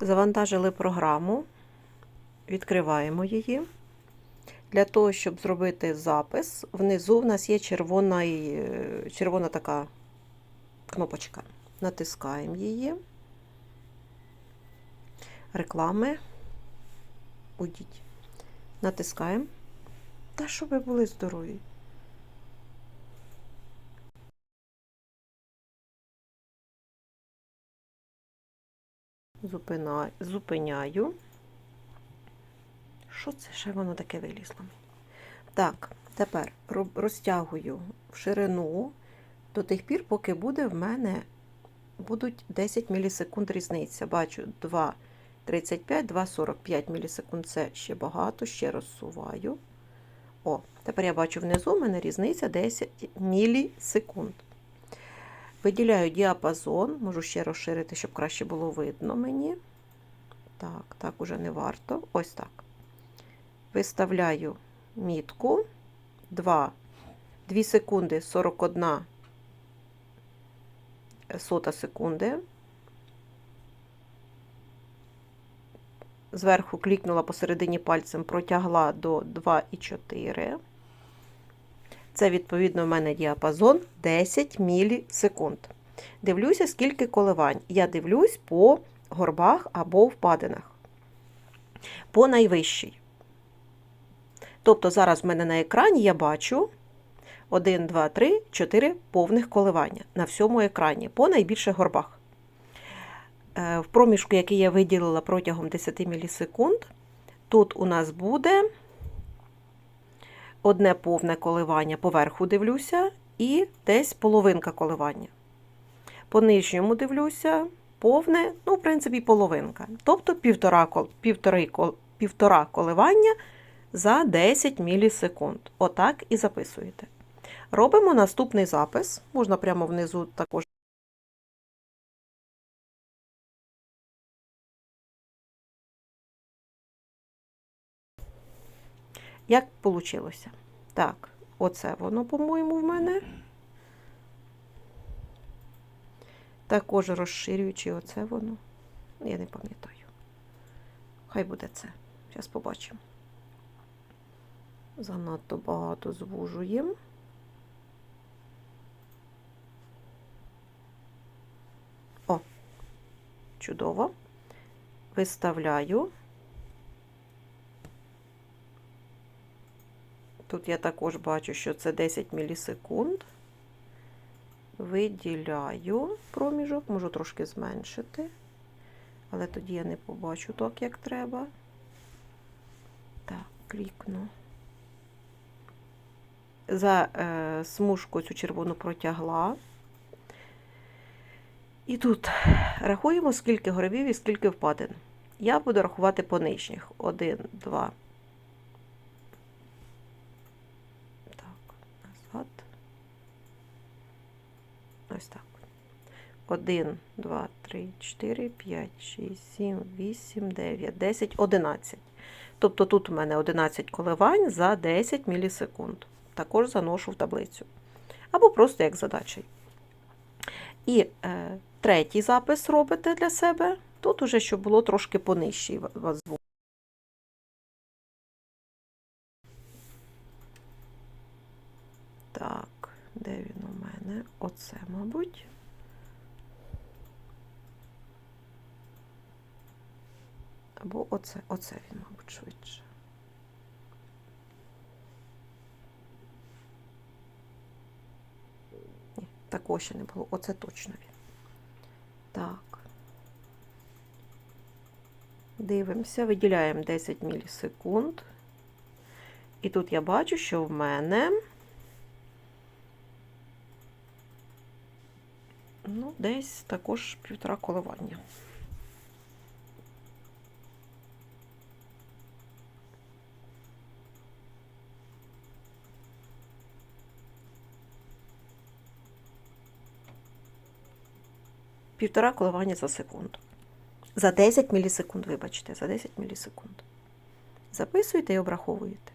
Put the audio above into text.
Завантажили програму, відкриваємо її. Для того, щоб зробити запис, внизу в нас є червона, червона така кнопочка. Натискаємо її. Реклами. Уйдіть. Натискаємо. Та щоб ви були здорові. Зупиняю. Що це ще воно таке вилізло? Так, тепер розтягую в ширину до тих пір, поки буде в мене будуть 10 мілісекунд різниця. Бачу 2,35, 2,45 мілісекунд. Це ще багато, ще розсуваю. О, тепер я бачу внизу в мене різниця 10 мілісекунд. Виділяю діапазон, можу ще розширити, щоб краще було видно мені. Так, так уже не варто. Ось так. Виставляю мітку 2, 2 секунди 41 сота секунди. Зверху клікнула посередині пальцем, протягла до 2,4. Це, відповідно, в мене діапазон 10 мілісекунд. Дивлюся, скільки коливань. Я дивлюсь по горбах або впадинах. По найвищій. Тобто зараз в мене на екрані я бачу 1, 2, 3, 4 повних коливання на всьому екрані по найбільших горбах. Е, В проміжку, який я виділила протягом 10 мілісекунд, тут у нас буде одне повне коливання поверху дивлюся, і десь половинка коливання. По нижньому дивлюся, повне, ну, в принципі, половинка. Тобто півтора, півтори, півтора коливання за 10 мілісекунд. Отак і записуєте. Робимо наступний запис. Можна прямо внизу також. Як вийшло? Так, оце воно, по-моєму, в мене. Також розширюючи оце воно. Я не пам'ятаю. Хай буде це. Зараз побачимо. Занадто багато звужуємо. О, чудово. Виставляю. Тут я також бачу, що це 10 мілісекунд. Виділяю проміжок, можу трошки зменшити, але тоді я не побачу так, як треба. Так, клікну. За е, смужку цю червону протягла. І тут рахуємо, скільки горобів і скільки впадин. Я буду рахувати по нижніх. 1, 2, Ось так. 1, 2, 3, 4, 5, 6, 7, 8, 9, 10, 11. Тобто тут у мене 11 коливань за 10 мілісекунд. Також заношу в таблицю. Або просто як задача. І е, третій запис робите для себе. Тут уже, щоб було трошки понижчий звук. Так, де він у мене? Оце, мабуть. Або оце, оце він, мабуть, швидше. Ні, такого ще не було. Оце точно він. Так. Дивимося, виділяємо 10 мілісекунд. І тут я бачу, що в мене ну, десь також півтора коливання. Півтора коливання за секунду. За 10 мілісекунд, вибачте, за 10 мілісекунд. Записуєте і обраховуєте.